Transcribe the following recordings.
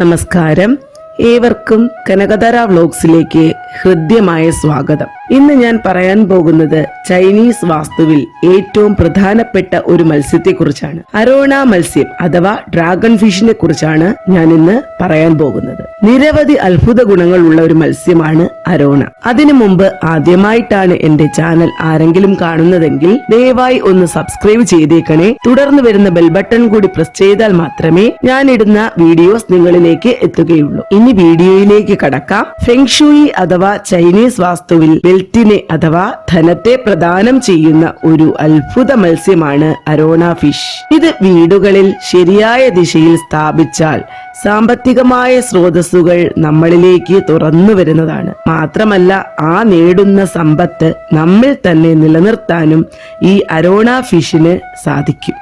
നമസ്കാരം. ഏവർക്കും കനകധര വ്ലോഗ്സിലേക്ക് ഹൃദ്യമായ സ്വാഗതം. ഇന്ന് ഞാൻ പറയാൻ പോകുന്നത് ചൈനീസ് വാസ്തുവിൽ ഏറ്റവും പ്രധാനപ്പെട്ട ഒരു മത്സ്യത്തെക്കുറിച്ചാണ്. അരോണ മത്സ്യം അഥവാ ഡ്രാഗൺ ഫിഷിനെ കുറിച്ചാണ് ഞാൻ ഇന്ന് പറയാൻ പോകുന്നത്. നിരവധി അത്ഭുത ഗുണങ്ങളുള്ള ഒരു മത്സ്യമാണ് അരോണ. അതിനു മുമ്പ് ആദ്യമായിട്ടാണ് എന്റെ ചാനൽ ആരെങ്കിലും കാണുന്നതെങ്കിൽ ദയവായി ഒന്ന് സബ്സ്ക്രൈബ് ചെയ്തേക്കണേ. തുടർന്ന് വരുന്ന ബെൽ ബട്ടൺ കൂടി പ്രസ് ചെയ്താൽ മാത്രമേ ഞാൻ ഇടുന്ന വീഡിയോസ് നിങ്ങളിലേക്ക് എത്തുകയുള്ളൂ. ഇനി വീഡിയോയിലേക്ക് കടക്കാം. ഫെങ്ഷുയി അഥവാ ചൈനീസ് വാസ്തുവിൽ വെൽറ്റിനെ അഥവാ ധനത്തെ പ്രദാനം ചെയ്യുന്ന ഒരു അത്ഭുത മത്സ്യമാണ് അരോണ ഫിഷ്. ഇത് വീടുകളിൽ ശരിയായ ദിശയിൽ സ്ഥാപിച്ചാൽ സാമ്പത്തികമായ സ്രോതസ്സുകൾ നമ്മളിലേക്ക് തുറന്നു വരുന്നതാണ്. മാത്രമല്ല ആ നേടുന്ന സമ്പത്ത് നമ്മിൽ തന്നെ നിലനിർത്താനും ഈ അരോണ ഫിഷിന് സാധിക്കും.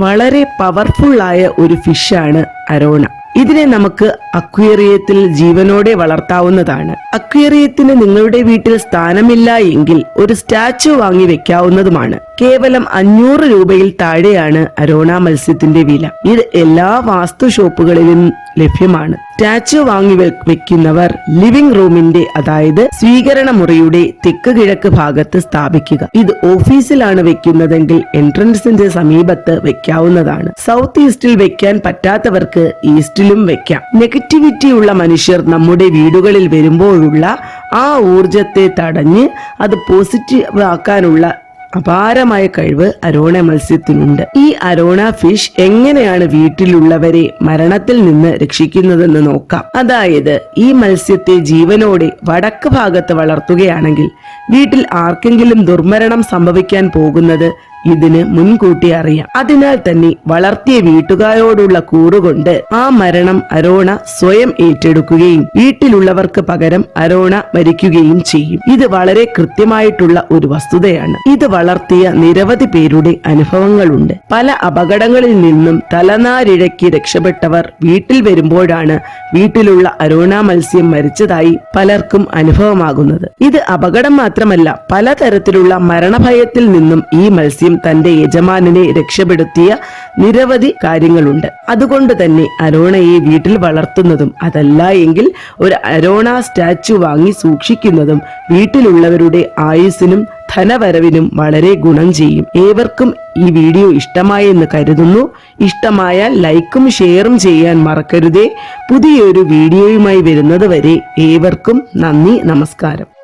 വളരെ പവർഫുള്ളായ ഒരു ഫിഷാണ് അരോണ. ഇതിനെ നമുക്ക് അക്വേറിയത്തിൽ ജീവനോടെ വളർത്താവുന്നതാണ്. അക്വേറിയത്തിന് നിങ്ങളുടെ വീട്ടിൽ സ്ഥാനമില്ല എങ്കിൽ ഒരു സ്റ്റാച്ചു വാങ്ങി വെക്കാവുന്നതുമാണ്. കേവലം അഞ്ഞൂറ് രൂപയിൽ താഴെയാണ് അരോണ മത്സ്യത്തിന്റെ വില. ഇത് എല്ലാ വാസ്തു ഷോപ്പുകളിലും ലഭ്യമാണ്. സ്റ്റാച്ചു വാങ്ങി വെക്കുന്നവർ ലിവിംഗ് റൂമിന്റെ അതായത് സ്വീകരണ മുറിയുടെ തെക്ക് കിഴക്ക് ഭാഗത്ത് സ്ഥാപിക്കുക. ഇത് ഓഫീസിലാണ് വെക്കുന്നതെങ്കിൽ എൻട്രൻസിന്റെ സമീപത്ത് വെക്കാവുന്നതാണ്. സൗത്ത് ഈസ്റ്റിൽ വെക്കാൻ പറ്റാത്തവർക്ക് ഈസ്റ്റിലും വെക്കാം. നെഗറ്റിവിറ്റി ഉള്ള മനുഷ്യർ നമ്മുടെ വീടുകളിൽ വരുമ്പോഴുള്ള ആ ഊർജത്തെ തടഞ്ഞ് അത് പോസിറ്റീവ് ആക്കാനുള്ള അപാരമായ കഴിവ് അരോണ മത്സ്യത്തിനുണ്ട്. ഈ അരോണ ഫിഷ് എങ്ങനെയാണ് വീട്ടിലുള്ളവരെ മരണത്തിൽ നിന്ന് രക്ഷിക്കുന്നതെന്ന് നോക്കാം. അതായത് ഈ മത്സ്യത്തെ ജീവനോടെ വടക്ക് ഭാഗത്ത് വളർത്തുകയാണെങ്കിൽ വീട്ടിൽ ആർക്കെങ്കിലും ദുർമരണം സംഭവിക്കാൻ പോകുന്നത് ഇതിന് മുൻകൂട്ടി അറിയാം. അതിനാൽ തന്നെ വളർത്തിയ വീട്ടുകാരോടുള്ള കൂറുകൊണ്ട് ആ മരണം അരോണ സ്വയം ഏറ്റെടുക്കുകയും വീട്ടിലുള്ളവർക്ക് പകരം അരോണ മരിക്കുകയും ചെയ്യും. ഇത് വളരെ കൃത്യമായിട്ടുള്ള ഒരു വസ്തുതയാണ്. ഇത് വളർത്തിയ നിരവധി പേരുടെ അനുഭവങ്ങളുണ്ട്. പല അപകടങ്ങളിൽ നിന്നും തലനാരിഴക്കി രക്ഷപ്പെട്ടവർ വീട്ടിൽ വരുമ്പോഴാണ് വീട്ടിലുള്ള അരോണ മത്സ്യം മരിച്ചതായി പലർക്കും അനുഭവമാകുന്നത്. ഇത് അപകടം മാത്രമല്ല പലതരത്തിലുള്ള മരണഭയത്തിൽ നിന്നും ഈ മത്സ്യം തന്റെ യജമാനനെ രക്ഷപ്പെടുത്തിയ നിരവധി കാര്യങ്ങളുണ്ട്. അതുകൊണ്ട് തന്നെ അരോണയെ വീട്ടിൽ വളർത്തുന്നതും അതല്ല എങ്കിൽ ഒരു അരോണ സ്റ്റാച്ചു വാങ്ങി സൂക്ഷിക്കുന്നതും വീട്ടിലുള്ളവരുടെ ആയുസ്സിനും ധനവരവിനും വളരെ ഗുണം ചെയ്യും. ഏവർക്കും ഈ വീഡിയോ ഇഷ്ടമായെന്ന് കരുതുന്നു. ഇഷ്ടമായാൽ ലൈക്കും ഷെയറും ചെയ്യാൻ മറക്കരുതേ. പുതിയൊരു വീഡിയോയുമായി വരുന്നത് വരെ ഏവർക്കും നന്ദി നമസ്കാരം.